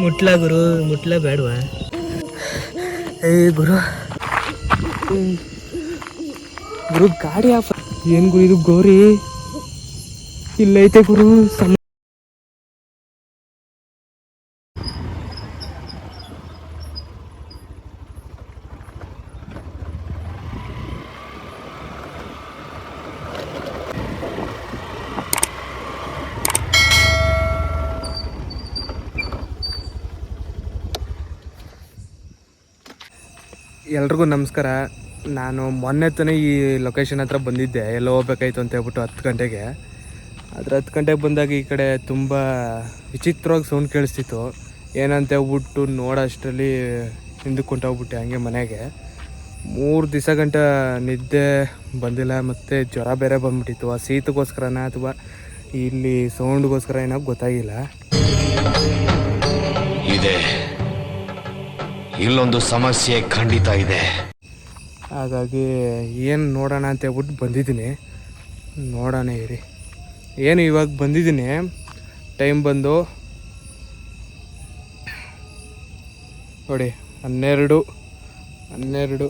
ಮುಟ್ಲ ಗುರು, ಮುಟ್ಲ ಬೇಡವಾ? ಏ ಗುರು. ಗುರು, ಗಾಡಿ ಆಫ್ ಏನ್ ಗುರು ಇದು ಗೋರಿ? ಇಲ್ಲೈತೆ ಗುರು, ಸಣ್ಣ ಎಲ್ರಿಗೂ ನಮಸ್ಕಾರ. ನಾನು ಮೊನ್ನೆ ತಾನೇ ಈ ಲೊಕೇಶನ್ ಹತ್ರ ಬಂದಿದ್ದೆ. ಎಲ್ಲೋ ಹೋಗ್ಬೇಕಾಯ್ತು ಅಂತ ಹೇಳ್ಬಿಟ್ಟು ಹತ್ತು ಗಂಟೆಗೆ. ಆದರೆ ಹತ್ತು ಗಂಟೆಗೆ ಬಂದಾಗ ಈ ಕಡೆ ತುಂಬ ವಿಚಿತ್ರವಾಗಿ ಸೌಂಡ್ ಕೇಳಿಸ್ತಿತ್ತು. ಏನಂತ ಹೇಳ್ಬಿಟ್ಟು ನೋಡೋಷ್ಟರಲ್ಲಿ ಹಿಂದಕ್ಕೆ ಹೊಂಟೋಗ್ಬಿಟ್ಟೆ ಹಂಗೆ ಮನೆಗೆ. ಮೂರು ದಿವಸ ಗಂಟ ನಿದ್ದೆ ಬಂದಿಲ್ಲ, ಮತ್ತು ಜ್ವರ ಬೇರೆ ಬಂದ್ಬಿಟ್ಟಿತ್ತು. ಆ ಶೀತಗೋಸ್ಕರನ ಅಥವಾ ಇಲ್ಲಿ ಸೌಂಡ್ಗೋಸ್ಕರ ಏನೋ ಗೊತ್ತಾಗಿಲ್ಲ. ಇದೆ. ಇಲ್ಲೊಂದು ಸಮಸ್ಯೆ ಖಂಡಿತ ಇದೆ. ಹಾಗಾಗಿ ಏನು ನೋಡೋಣ ಅಂತ ಹೇಳ್ಬಿಟ್ಟು ಬಂದಿದ್ದೀನಿ. ನೋಡೋಣ ಇರಿ. ಏನು ಇವಾಗ ಬಂದಿದ್ದೀನಿ. ಟೈಮ್ ಬಂದು ನೋಡಿ, ಹನ್ನೆರಡು ಹನ್ನೆರಡು,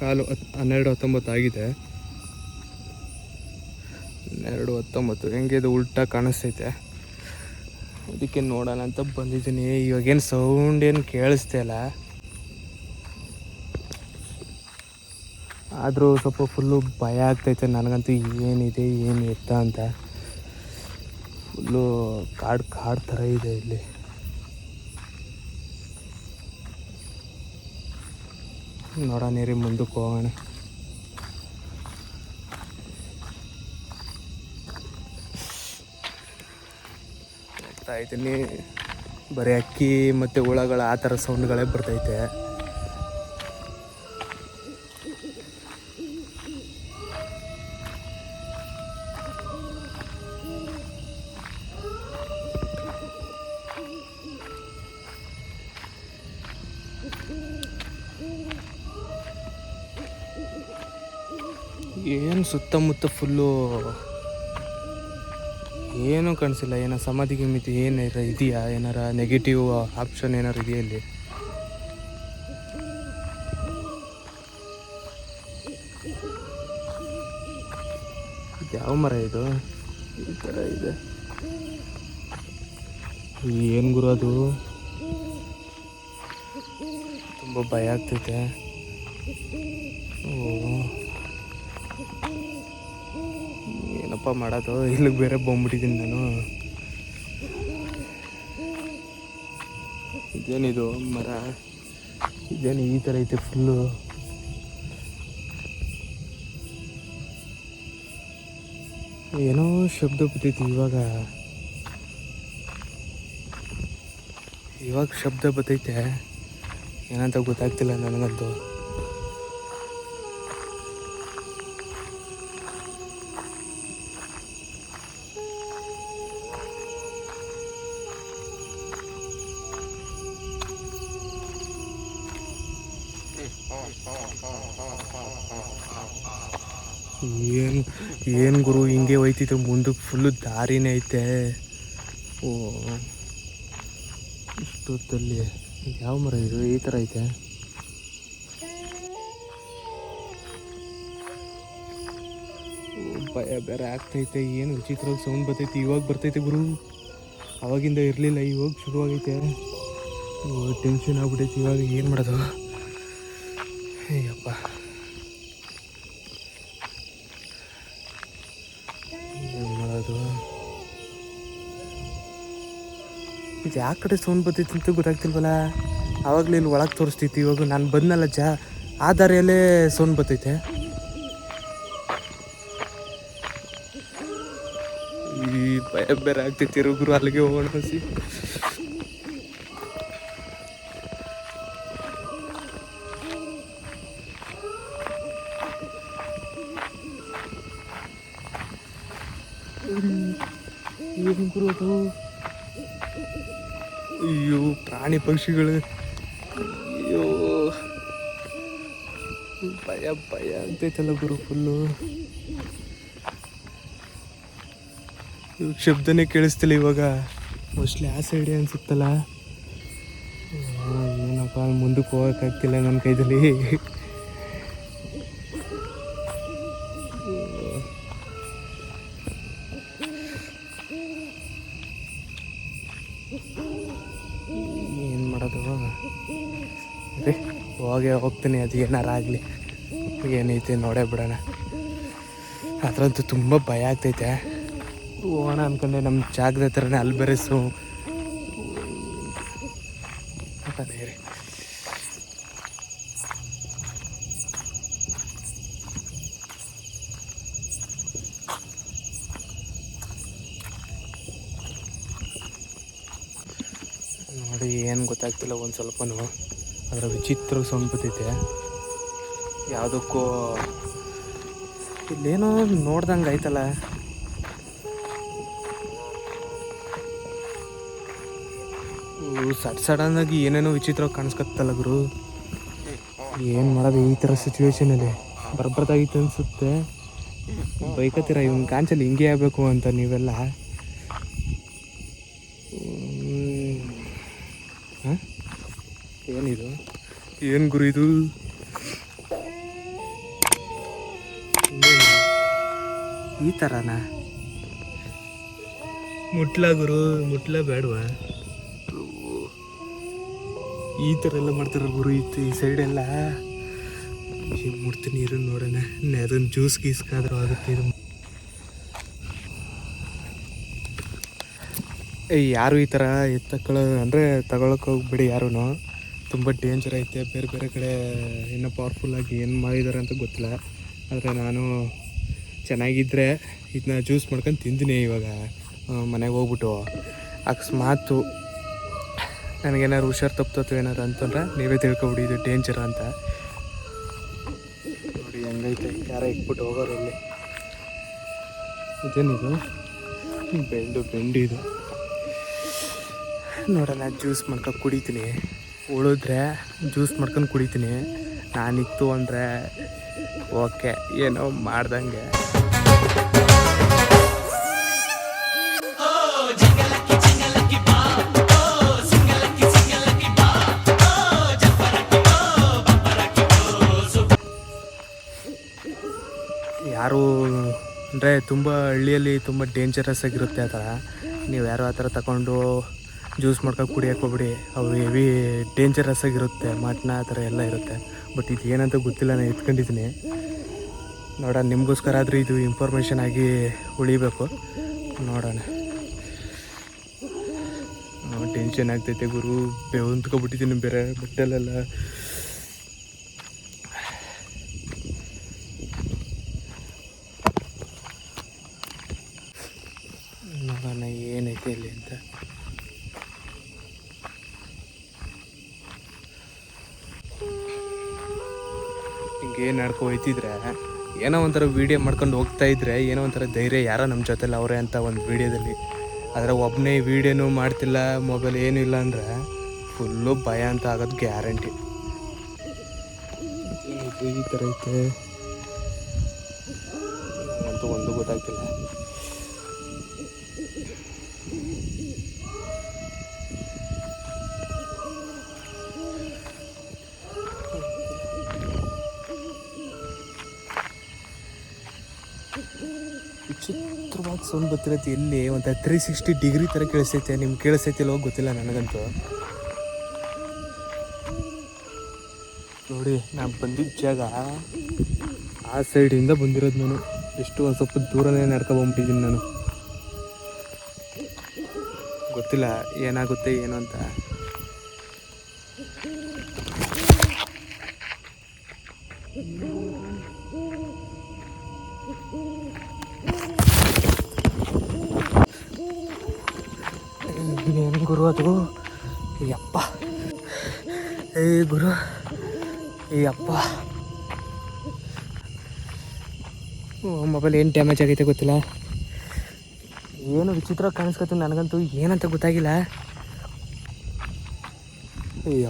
ಕಾಲು ಹತ್, ಹನ್ನೆರಡು ಹತ್ತೊಂಬತ್ತು ಆಗಿದೆ. ಹನ್ನೆರಡು ಹತ್ತೊಂಬತ್ತು. ಹೆಂಗೆ ಇದು ಉಲ್ಟಾ ಕಾಣಿಸ್ತೈತೆ. ಅದಕ್ಕೆ ನೋಡೋಣ ಅಂತ ಬಂದಿದ್ದೀನಿ. ಇವಾಗೇನು ಸೌಂಡ್ ಏನು ಕೇಳಿಸ್ತಾ ಇಲ್ಲ. ಆದರೂ ಸ್ವಲ್ಪ ಫುಲ್ಲು ಭಯ ಆಗ್ತೈತೆ. ನನಗಂತೂ ಏನಿದೆ, ಏನು ಎತ್ತ ಅಂತ. ಫುಲ್ಲು ಕಾಡು ಕಾಡು ಥರ ಇದೆ ಇಲ್ಲಿ. ನೋಡೋಣ ರೀ ಮುಂದಕ್ಕೆ ಹೋಗೋಣ. ಹೋಗ್ತಾ ಇದ್ದೀನಿ ಬರೀ ಅಕ್ಕಿ ಮತ್ತು ಹುಳಗಳು ಆ ಥರ ಸೌಂಡ್ಗಳೇ ಬರ್ತೈತೆ. ಏನು ಸುತ್ತಮುತ್ತ ಫುಲ್ಲು ಏನೂ ಕಾಣಿಸಿಲ್ಲ. ಏನೋ ಸಮಾಧಿ ಮಿತಿ ಏನಾರ ಇದೆಯಾ? ಏನಾರ ನೆಗೆಟಿವ್ ಆಪ್ಷನ್ ಏನಾರು ಇದೆಯಾ ಇಲ್ಲಿ? ಯಾವ ಮರ ಇದು? ಈ ಥರ ಇದೆ. ಏನು ಗುರು ಅದು? ತುಂಬ ಭಯ ಆಗ್ತೈತೆ. ಓ. ಏನಪ್ಪ ಮಾಡೋದು? ಇಲ್ಲಿಗೆ ಬೇರೆ ಬಂದ್ಬಿಟ್ಟಿದ್ದೀನಿ ನಾನು. ಇದೇನಿದು ಮರ? ಇದೇನು ಈ ಥರ ಐತೆ ಫುಲ್ಲು ಏನೋ ಶಬ್ದ ಬರ್ತೈತಿ ಇವಾಗ. ಇವಾಗ ಶಬ್ದ ಬರ್ತೈತೆ ಏನಂತ ಗೊತ್ತಾಗ್ತಿಲ್ಲ ನನಗಂತೂ. ಏನು ಏನು ಗುರು, ಹಿಂಗೆ ಹೋಯ್ತಿತ್ತು ಮುಂದಕ್ಕೆ ಫುಲ್ಲು ದಾರಿನೇ ಐತೆ. ಓ. ಇಷ್ಟೊತ್ತಲ್ಲಿ ಯಾವ ಮರ ಇದು? ಈ ಥರ ಐತೆ. ಭಯ ಬೇರೆ ಆಗ್ತೈತೆ. ಏನು ವಿಚಿತ್ರವಾಗಿ ಸೌಂಡ್ ಬರ್ತೈತೆ. ಇವಾಗ ಬರ್ತೈತೆ ಗುರು. ಅವಾಗಿಂದ ಇರಲಿಲ್ಲ, ಇವಾಗ ಶುರುವಾಗೈತೆ. ಟೆನ್ಷನ್ ಆಗ್ಬಿಟ್ಟೈತೆ ಇವಾಗ ಏನು ಮಾಡೋದು? ಅಯ್ಯಪ್ಪ ಏನ್ ಮಾಡೋದು ಇದು ಯಾವ ಕಡೆ ಸೌಂಡ್ ಬರ್ತೈತಿ ಅಂತ ಗೊತ್ತಾಗ್ತಿಲ್ವಲ್ಲ? ಆವಾಗಲೇ ಇಲ್ಲಿ ಒಳಗೆ ತೋರಿಸ್ತೈತಿ ಇವಾಗ ನಾನು ಬಂದನಲ್ಲ ಜಾ ಆ ದಾರಿಯಲ್ಲೇ ಸೌಂಡ್ ಬರ್ತೈತೆ ಈ ಭಯ ಬೇರೆ ಆಗ್ತೈತಿ ಗುರು ಅಲ್ಲಿಗೆ ಹೋಗೋಣ ಪ್ರಾಣಿ ಪಕ್ಷಿಗಳು. ಅಯ್ಯೋ. ಭಯ ಭಯ ಅಂತೈತಲ್ಲ ಗುರು ಫುಲ್ಲು ಇವಾಗ ಶಬ್ದನೇ ಕೇಳಿಸ್ತಿಲ್ಲ ಇವಾಗ. ಮೋಸ್ಟ್ಲಿ ಆ ಸೈಡೆ ಅನ್ಸುತ್ತಲ್ಲ. ಏನಪ್ಪ, ಮುಂದಕ್ಕೆ ಹೋಗೋಕ್ಕಾಗ್ತಿಲ್ಲ ನನ್ನ ಕೈದಲ್ಲಿ ಏನು ಮಾಡೋದು ಅದೇ ಹೋಗೇ ಹೋಗ್ತೀನಿ, ಅದು ಏನಾರ ಆಗಲಿ. ಏನೈತೆ ನೋಡೇ ಬಿಡೋಣ. ಅದರಂತೂ ತುಂಬ ಭಯ ಆಗ್ತೈತೆ. ಹೋಗೋಣ ಅಂದ್ಕೊಂಡೆ ನಮ್ಮ ಜಾಗದ ಹತ್ರನೇ ಅಲ್ಲಿ ಬೆರೆಸು. ನೋಡಿ, ಏನು ಗೊತ್ತಾಗ್ತಿಲ್ಲ ಒಂದು ಸ್ವಲ್ಪನೂ. ಅದರ ವಿಚಿತ್ರ ಸಂಪತ್ತಿದೆ ಯಾವುದಕ್ಕೂ ಇಲ್ಲೇನೋ ನೋಡ್ದಂಗೆ ಆಯ್ತಲ್ಲ ಸಡ್ ಸಡನ್ನಾಗಿ ಏನೇನೋ ವಿಚಿತ್ರ ಕಾಣಿಸ್ಕತ್ತಲ್ಲ ಗುರು. ಏನು ಮಾಡೋದು ಈ ಥರ ಇದೆ ಬರ್ಬರ್ದಾಗಿತ್ತು ಅನಿಸುತ್ತೆ. ಬೈಕತ್ತೀರ ಇವ್ನ ಕಾಂಚಲ್ಲಿ ಹಿಂಗೆ ಆಗಬೇಕು ಅಂತ ನೀವೆಲ್ಲ. ಹ್ಮ್. ಹ? ಏನಿದು? ಏನು ಗುರು ಇದು? ಈ ಥರನಾ ಮುಟ್ಲ ಗುರು, ಮುಟ್ಲ ಬೇಡವಾ? ಈ ಥರ ಎಲ್ಲ ಮಾಡ್ತಾರೆ ಗುರು ಈ ಈ ಸೈಡೆಲ್ಲ ಮುಟ್ತೀನಿ ನೀರನ್ನು ನೋಡೋಣ. ಅದೊಂದು ಜ್ಯೂಸ್ ಗೀಸ್ಕಾದ್ರೂ ಆಗುತ್ತೆ ಇದು. ಯಾರು ಈ ಥರ ಎತ್ತಕೊಳ್ಳೋ ಅಂದರೆ ತಗೊಳಕ್ಕೆ ಹೋಗ್ಬಿಡಿ ಯಾರೂ ತುಂಬ ಡೇಂಜರ್ ಐತೆ. ಬೇರೆ ಬೇರೆ ಕಡೆ ಇನ್ನೂ ಪವರ್ಫುಲ್ಲಾಗಿ ಏನು ಮಾಡಿದ್ದಾರೆ ಅಂತ ಗೊತ್ತಿಲ್ಲ. ಆದರೆ ನಾನು ಚೆನ್ನಾಗಿದ್ದರೆ ಇದನ್ನ ಜ್ಯೂಸ್ ಮಾಡ್ಕೊಂಡು ತಿಂದಿನಿ ಇವಾಗ. ಮನೆಗೆ ಹೋಗ್ಬಿಟ್ಟು. ಅಕಸ್ಮಾತು ನನಗೇನಾದ್ರು ಹುಷಾರು ತಪ್ಪು ಏನಾರು ಅಂತಂದ್ರೆ ನೀವೇ ತಿಳ್ಕೊಬಿಡಿ, ಇದು ಡೇಂಜರ್ ಅಂತ. ನೋಡಿ, ಹೆಂಗೈತೆ. ಯಾರ ಇಟ್ಬಿಟ್ಟು ಹೋಗೋರು ಇಲ್ಲಿ. ಇದೇನಿದು? ಬೆಂಡು ಬೆಂಡಿದು ನೋಡೋಣ ಜ್ಯೂಸ್ ಮಾಡ್ಕೊಂಡು ಕುಡಿತೀನಿ. ಉಳಿದ್ರೆ ಜ್ಯೂಸ್ ಮಾಡ್ಕೊಂಡು ಕುಡಿತೀನಿ. ನಾನಿತ್ತು ಅಂದರೆ ಓಕೆ, ಏನೋ ಮಾಡ್ದಂಗೆ. ಯಾರು ಅಂದರೆ ತುಂಬ ಹಳ್ಳಿಯಲ್ಲಿ ತುಂಬ ಡೇಂಜರಸ್ ಆಗಿರುತ್ತೆ ಆ ಥರ. ನೀವು ಯಾರು ಆ ಥರ ತಗೊಂಡು ಜ್ಯೂಸ್ ಮಾಡ್ಕೊಂಡು ಕುಡಿಯೋಕೆ ಹೋಗ್ಬಿಡಿ. ಅವು ಹೆವಿ ಡೇಂಜರಸ್ ಆಗಿರುತ್ತೆ ಮಟ್ನ ಆ ಥರ ಎಲ್ಲ ಇರುತ್ತೆ. ಬಟ್ ಇದು ಏನಂತ ಗೊತ್ತಿಲ್ಲ, ನಾನು ಎತ್ಕೊಂಡಿದ್ದೀನಿ. ನೋಡೋಣ, ನಿಮಗೋಸ್ಕರ ಆದರೂ ಇದು ಇನ್ಫಾರ್ಮೇಷನ್ ಆಗಿ ಉಳಿಬೇಕು. ನೋಡೋಣ. ಟೆನ್ಷನ್ ಆಗ್ತೈತೆ ಗುರು. ಬೆವಂತ್ಕೊಬಿಟ್ಟಿದ್ದೀನಿ ಬೇರೆ ಬಟ್ಟೆಲೆಲ್ಲ ನೋಡೋಣ ಏನೈತೆ ಇಲ್ಲಿ ಅಂತ ಹಿಂಗೆ ನಡ್ಕೊ ಹೋಯ್ತಿದ್ರೆ ಏನೋ ಒಂಥರ ವೀಡಿಯೋ ಮಾಡ್ಕೊಂಡು ಹೋಗ್ತಾ ಇದ್ರೆ, ಏನೋ ಒಂಥರ ಧೈರ್ಯ ಯಾರೋ ನಮ್ಮ ಜೊತೆಲಿ ಅವರೇ ಅಂತ ಒಂದು ವೀಡಿಯೋದಲ್ಲಿ ಆದರೆ ಒಬ್ಬನೇ ವೀಡಿಯೋನೂ ಮಾಡ್ತಿಲ್ಲ ಮೊಬೈಲ್ ಏನೂ ಇಲ್ಲ ಅಂದರೆ ಫುಲ್ಲು ಭಯ ಅಂತ ಆಗೋದು ಗ್ಯಾರಂಟಿ ಈ ಥರ ಐತೆ ಅಂತೂ ಒಂದು ಗೊತ್ತಾಗ್ತಿಲ್ಲ. ಸೌಂಡ್ ಬರ್ತಿರತ್ತೆ ಇಲ್ಲಿ ಒಂಥರ ತ್ರೀ ಸಿಕ್ಸ್ಟಿ ಡಿಗ್ರಿ ಥರ ಕೇಳಿಸೈತೆ ನಿಮ್ಗೆ ಕೇಳಿಸೈತಿಲ್ವೋ ಗೊತ್ತಿಲ್ಲ ನನಗಂತೂ. ನೋಡಿ, ನಾನು ಬಂದಿದ್ದ ಜಾಗ. ಆ ಸೈಡಿಂದ ಬಂದಿರೋದು ನಾನು. ಎಷ್ಟು ಒಂದು ಸ್ವಲ್ಪ ದೂರನೇ ನಡ್ಕೊಬಂದ್ಬಿಟ್ಟಿದ್ದೀನಿ ನಾನು. ಗೊತ್ತಿಲ್ಲ ಏನಾಗುತ್ತೆ, ಏನು ಅಂತ ಏನು ಗುರು ಅದು. ಅಪ್ಪ ಏ ಗುರು. ಏ ಅಪ್ಪ ಮೊಬೈಲ್ ಏನು ಡ್ಯಾಮೇಜ್ ಆಗೈತೆ ಗೊತ್ತಿಲ್ಲ. ಏನು ವಿಚಿತ್ರ ಕಾಣಿಸ್ಕೊತೀನಿ ನನಗಂತೂ. ಏನಂತ ಗೊತ್ತಾಗಿಲ್ಲ.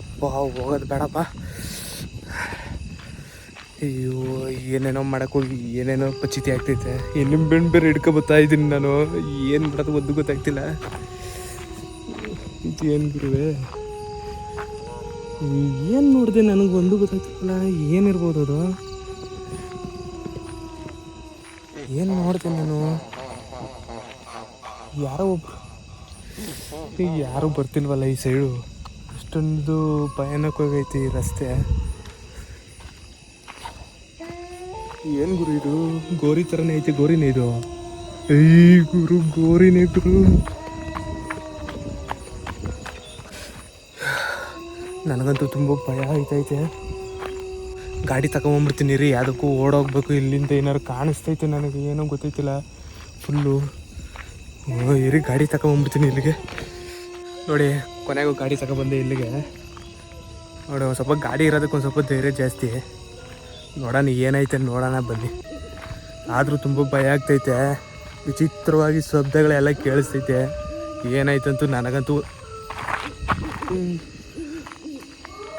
ಅಪ್ಪ ಹೋಗೋದು ಬೇಡಪ್ಪ. ಅಯ್ಯೋ, ಏನೇನೋ ಮಾಡೋಕ್ಕೋಗಿ ಏನೇನೋ ಪಚಿತಿ ಆಗ್ತೈತೆ. ಇನ್ನು ಬೆಣ್ಣು ಬೇರೆ ಹಿಡ್ಕೊ ಬರ್ತಾ ಇದ್ದೀನಿ ನಾನು. ಏನು ಮಾಡೋದು ಒಂದು ಗೊತ್ತಾಗ್ತಿಲ್ಲ. ಏನು ಗುರುವೆ? ಏನು ನೋಡಿದೆ ನನಗೆ ಒಂದು ಗೊತ್ತಾಯ್ತಲ್ಲ ಏನಿರ್ಬೋದು ಅದು? ಏನು ನೋಡ್ದೆ ನಾನು? ಯಾರೋ ಒಬ್ರು ಯಾರೂ ಬರ್ತಿಲ್ವಲ್ಲ ಈ ಸೈಡು? ಅಷ್ಟೊಂದು ಭಯಾನಕವಾಗೈತಿ ಈ ರಸ್ತೆ. ಏನು ಗುರು ಇದು? ಗೋರಿ ಥರನೇ ಐತಿ, ಗೋರಿನೇ ಇದು? ಏಯ್ ಗುರು, ಗೋರಿನೇ ಗುರು. ನನಗಂತೂ ತುಂಬ ಭಯ ಆಯ್ತೈತೆ. ಗಾಡಿ ತಗೊಂಬಿಡ್ತೀನಿ ರೀ, ಯಾವುದಕ್ಕೂ ಓಡೋಗ್ಬೇಕು, ಇಲ್ಲಿಂದ ಏನಾರು ಕಾಣಿಸ್ತೈತೆ ನನಗೆ, ಏನೂ ಗೊತ್ತೈತಿಲ್ಲ. ಫುಲ್ಲು ಇರಿ ಗಾಡಿ ತಗೊಂಬಿಡ್ತೀನಿ ಇಲ್ಲಿಗೆ. ನೋಡಿ, ಕೊನೆಗೂ ಗಾಡಿ ತಗೊಬಂದೆ ಇಲ್ಲಿಗೆ. ನೋಡಿ, ಒಂದು ಸ್ವಲ್ಪ ಗಾಡಿ ಇರೋದಕ್ಕೆ ಒಂದು ಸ್ವಲ್ಪ ಧೈರ್ಯ ಜಾಸ್ತಿ. ನೋಡೋಣ ಏನೈತೆ, ನೋಡೋಣ ಬನ್ನಿ. ಆದರೂ ತುಂಬ ಭಯ ಆಗ್ತೈತೆ. ವಿಚಿತ್ರವಾಗಿ ಶಬ್ದಗಳೆಲ್ಲ ಕೇಳಿಸ್ತೈತೆ. ಏನಾಯ್ತಂತೂ ನನಗಂತೂ.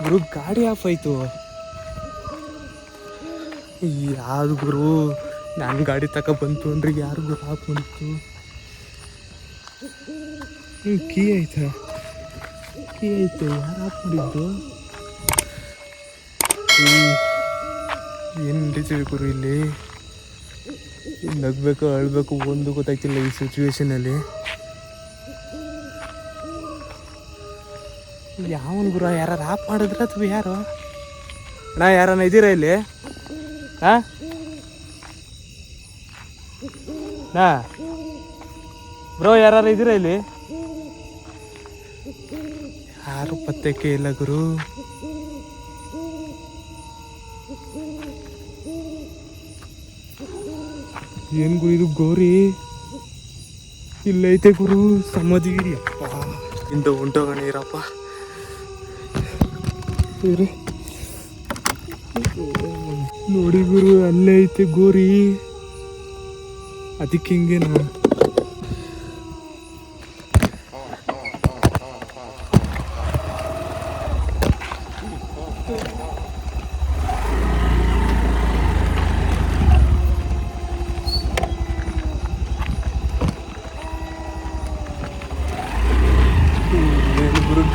ಗುರು, ಗಾಡಿ ಆಫ್ ಆಯಿತು. ಯಾವುದು ಗುರು? ನಾನು ಗಾಡಿ ತಕ ಬಂತು ಅಂದ್ರೆ ಯಾರು ಗುರು? ಆಫ್ ಬಂತು. ಕೀ ಐತೆ. ಕೀ ಆಯ್ತು ಯಾರು ಆಫ್ ಮಾಡಿದ್ದು? ಏನು ನಡೀತಿದೆ ಗುರು ಇಲ್ಲಿ? ನಗ್ಬೇಕು ನಗಬೇಕು, ಅಳ್ಬೇಕು, ಒಂದು ಗೊತ್ತಾಗ್ತಿಲ್ಲ ಈ ಸಿಚುವೇಶನಲ್ಲಿ ಯಾವನ್ ಗುರು? ಯಾರು ರಾಪ್ ಮಾಡಿದ್ರ ಅಥವಾ ಯಾರು? ಅಣ್ಣ ಯಾರನ್ನ ಇದ್ದೀರಾ ಇಲ್ಲಿ? ಹಾ? ನಾ ಬ್ರೋ ಯಾರು ಇದ್ದೀರಾ ಇಲ್ಲಿ? ಯಾರು ಪತ್ತೆಕ್ಕೆ ಇಲ್ಲ ಗುರು. ಏನು ಗುರು ಇದು ಗೋರಿ? ಇಲ್ಲೈತೆ ಗುರು, ಸಮಾಧಿ ಅಪ್ಪ. ಇಂದ ಇರಪ್ಪ ಇವ್ರೆ. ನೋಡಿ ಗುರು ಅಲ್ಲೇ ಐತೆ ಗೋರಿ. ಅದಕ್ಕೆ ಹಿಂಗೆ ನಾ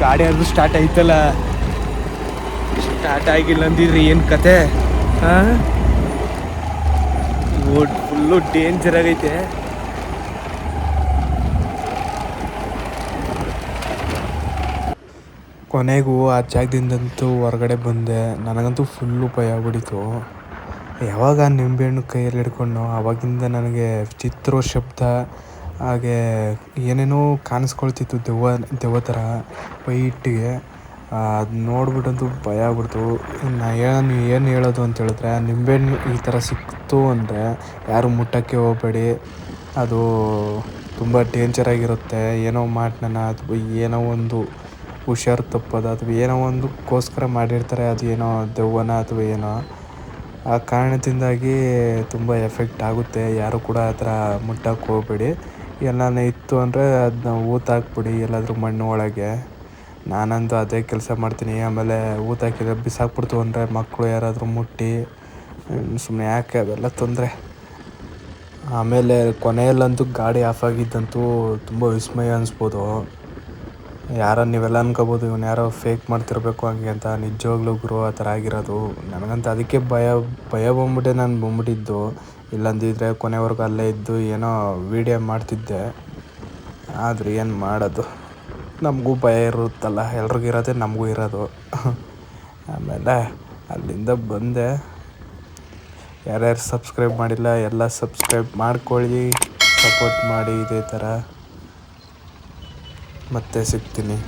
ಗಾಡಿ ಆದ್ರೂ ಸ್ಟಾರ್ಟ್ ಆಯ್ತಲ್ಲ? ಸ್ಟಾರ್ಟ್ ಆಗಿಲ್ಲ ಅಂದಿದ್ರೆ ಏನು ಕತೆ? ಹಾಂ? ಫುಲ್ಲು ಡೇಂಜರ್ ಆಗೈತೆ. ಕೊನೆಗೂ ಆ ಜಾಗದಿಂದಂತೂ ಹೊರಗಡೆ ಬಂದೆ. ನನಗಂತೂ ಫುಲ್ಲು ಭಯ ಆಗ್ಬಿಡಿತು ಯಾವಾಗ ನಿಂಬೆಹಣ್ಣು ಕೈಯಲ್ಲಿ ಹಿಡ್ಕೊಂಡು ಆವಾಗಿಂದ ನನಗೆ ಚಿತ್ರ ಶಬ್ದ, ಹಾಗೆ ಏನೇನೋ ಕಾಣಿಸ್ಕೊಳ್ತಿತ್ತು ದೆವ್ವ ದೆವ್ವ ಥರ ವೈಟಿಗೆ. ಅದು ನೋಡ್ಬಿಟ್ಟಂತೂ ಭಯ ಆಗ್ಬಿಡ್ತು. ನಾ ಏನು ಏನು ಹೇಳೋದು ಅಂತ ಹೇಳಿದ್ರೆ, ನಿಂಬೆಹಣ್ಣು ಈ ಥರ ಸಿಕ್ತು ಅಂದರೆ ಯಾರು ಮುಟ್ಟಕ್ಕೆ ಹೋಗಬೇಡಿ. ಅದು ತುಂಬ ಡೇಂಜರ್ ಆಗಿರುತ್ತೆ. ಏನೋ ಮಾಡ್ನನ ಅಥವಾ ಏನೋ ಒಂದು ಹುಷಾರು ತಪ್ಪೋದು ಅಥವಾ ಏನೋ ಒಂದಕ್ಕೋಸ್ಕರ ಮಾಡಿರ್ತಾರೆ, ಅದು ಏನೋ ದೆವ್ವನ ಅಥವಾ ಏನೋ. ಆ ಕಾರಣದಿಂದಾಗಿ ತುಂಬ ಎಫೆಕ್ಟ್ ಆಗುತ್ತೆ. ಯಾರು ಕೂಡ ಆ ಥರ ಮುಟ್ಟಕ್ಕೆ ಹೋಗಬೇಡಿ. ಎಲ್ಲನೇ ಇತ್ತು ಅಂದರೆ ಅದನ್ನ ಊತಾಕ್ಬಿಡಿ ಎಲ್ಲಾದರೂ ಮಣ್ಣು ಒಳಗೆ. ನಾನಂತೂ ಅದೇ ಕೆಲಸ ಮಾಡ್ತೀನಿ. ಆಮೇಲೆ ಊತ ಹಾಕಿದ್ರೆ ಬಿಸಾಕ್ಬಿಡ್ತು ಅಂದರೆ ಮಕ್ಕಳು ಯಾರಾದರೂ ಮುಟ್ಟಿ ಸುಮ್ಮನೆ ಯಾಕೆ ಅವೆಲ್ಲ ತೊಂದರೆ. ಆಮೇಲೆ ಕೊನೆಯಲ್ಲಂತೂ ಗಾಡಿ ಆಫ್ ಆಗಿದ್ದಂತೂ ತುಂಬ ವಿಸ್ಮಯ ಅನಿಸ್ಬೋದು. ಯಾರ ನೀವೆಲ್ಲ ಅನ್ಕೋಬೋದು, ಇವನು ಯಾರೋ ಫೇಕ್ ಮಾಡ್ತಿರ್ಬೇಕು ಹಂಗೆ ಅಂತ, ನಿಜವಾಗ್ಲೂ ಗುರು ಆ ಥರ ಆಗಿರೋದು. ನನಗಂತ ಅದಕ್ಕೆ ಭಯ ಭಯ ಬಂದ್ಬಿಟ್ಟೆ ನಾನು ಬಂದ್ಬಿಟ್ಟಿದ್ದು. ಇಲ್ಲಂದಿದ್ರೆ ಕೊನೆವರೆಗೂ ಅಲ್ಲೇ ಇದ್ದು ಏನೋ ವೀಡಿಯೋ ಮಾಡ್ತಿದ್ದೆ. ಆದರೆ ಏನು ಮಾಡೋದು. ನಮಗೂ ಭಯ ಇರುತ್ತಲ್ಲ, ಎಲ್ರಿಗೂ ಇರೋದೇ ನಮಗೂ ಇರೋದು. ಆಮೇಲೆ ಅಲ್ಲಿಂದ ಬಂದೆ. ಯಾರ್ಯಾರು ಸಬ್ಸ್ಕ್ರೈಬ್ ಮಾಡಿಲ್ಲ, ಎಲ್ಲ ಸಬ್ಸ್ಕ್ರೈಬ್ ಮಾಡ್ಕೊಳ್ಳಿ ಸಪೋರ್ಟ್ ಮಾಡಿ, ಇದೇ ಥರ. ಮತ್ತೆ ಸಿಗ್ತೀನಿ.